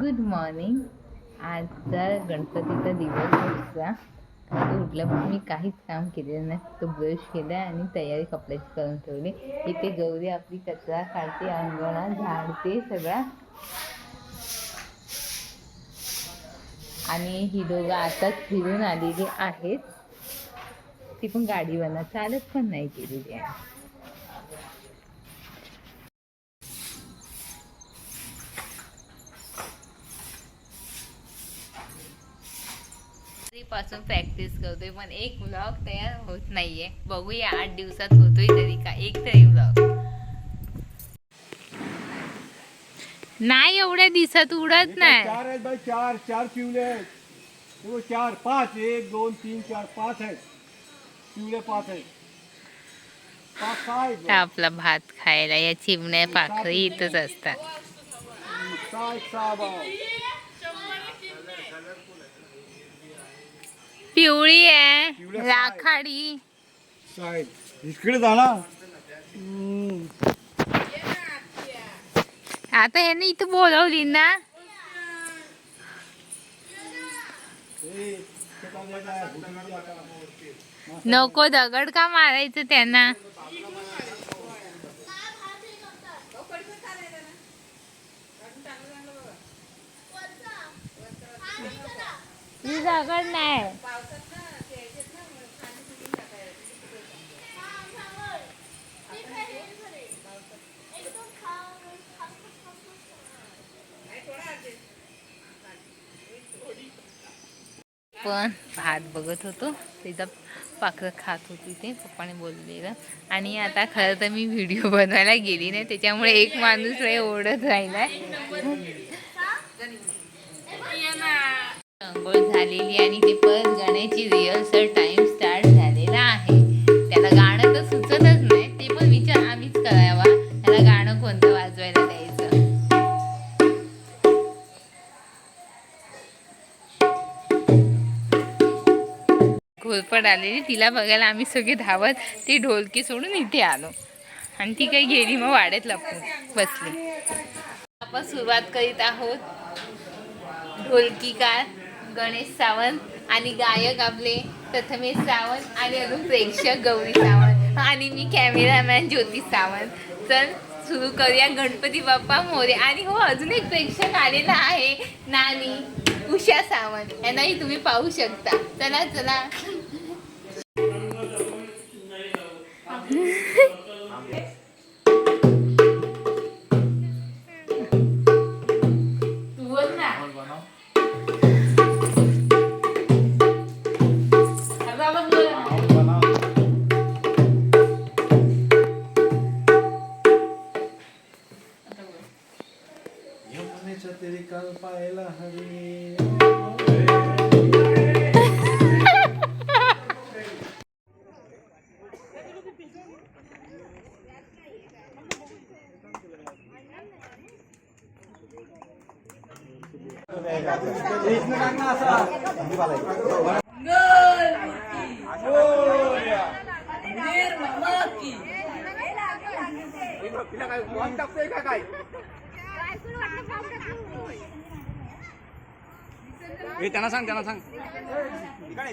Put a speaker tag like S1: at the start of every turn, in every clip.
S1: Good morning आजचा गणपतीचा दिवस होता आता उठल्यापासून मी काहीच काम केलेलं नाही. तो ब्रश केला आणि तयारी कपड्याची करून ठेवली. इथे गौरी आपली कचरा काढते अंगणा झाडते सगळा. आणि ही दोघं आताच फिरून आलेली आहेत. ती पण गाडीवाला चालत पण नाही केलेली आहे. पासून प्रॅक्टिस करतोय पण एक व्लॉग तयार होत नाहीये. बघूया आठ दिवसात होतोय तरी का एक तरी व्लॉग नाही एवढ्या दिवसात उडत नाही.
S2: चार आहेत बाई चार चार पिवले आहेत. हे बघ, चार पाच एक दोन तीन चार पाच आहेत. पिवळे पाच आहेत. पाच सहा आहेत बघ.
S1: आपला भात खायला या चिमण्या पाखरी इथंच असतात.
S2: सहा एक सहा भाव.
S1: पिवळी आहे? राखाडी
S2: सहा आहेत इकडे जा ना.
S1: आता ह्याने इथं बोलवली ना. नको दगड का मारायचं त्यांना ही दगड नाही. पण भात बघत होतो. त्याचा पाखरं खात होती ते. पप्पाने बोललेलं. आणि आता खरं तर मी व्हिडिओ बनवायला गेली नाही. त्याच्यामुळे एक माणूस लय ओढत राहिलाय. अंघोळ झालेली आणि ते परत गाण्याची रिहर्सल टाइम स्टार्ट झालेला आहे. त्याला गाणं तर सुचतच नाही ते पण विचार आम्हीच करावा. त्याला गाणं कोणतं वाजवायला द्यायचं? घोरपड आलेली तिला बघायला आम्ही सगळे धावत ती ढोलकी सोडून इथे आलो. आणि ती काही गेली मग वाड्यात लपून बसली. आपण सुरुवात करीत आहोत ढोलकी कार गणेश सावंत आणि गायक आपले प्रथमेश सावंत आणि अजून प्रेक्षक गौरी सावंत. आणि मी कॅमेरामॅन ज्योती सावंत. तर सुरू करूया गणपती बाप्पा मोरे. आणि हो अजून एक प्रेक्षक आलेला आहे नानी उषा सावंत. यांनाही तुम्ही पाहू शकता. चला चला. तू बोल ना.
S2: यमुनेच्या तरी काल पाहायला हवी
S3: ए त्यांना सांग त्यांना सांग. ठीक आहे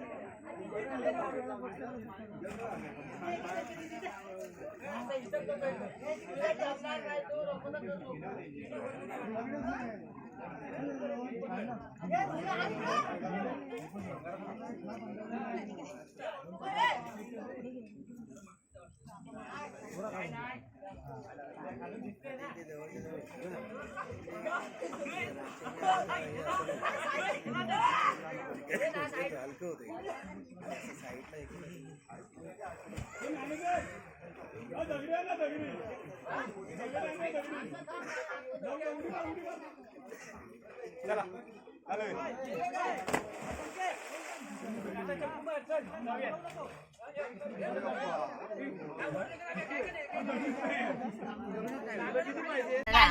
S3: ないないないないないい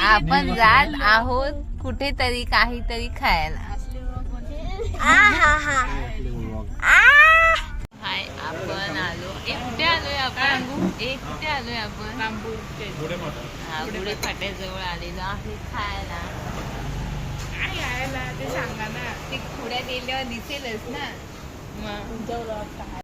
S1: आपण जात आहोत कुठेतरी काहीतरी खायला. हाय आपण आलो. ए कुठे आलोय आपण. ए कुठे आलोय आपण. हा गुढे फाट्याजवळ आलेलो आहे खायला. ते सांगा ना ते पुढ्यात गेल्यावर दिसेलच ना. मग.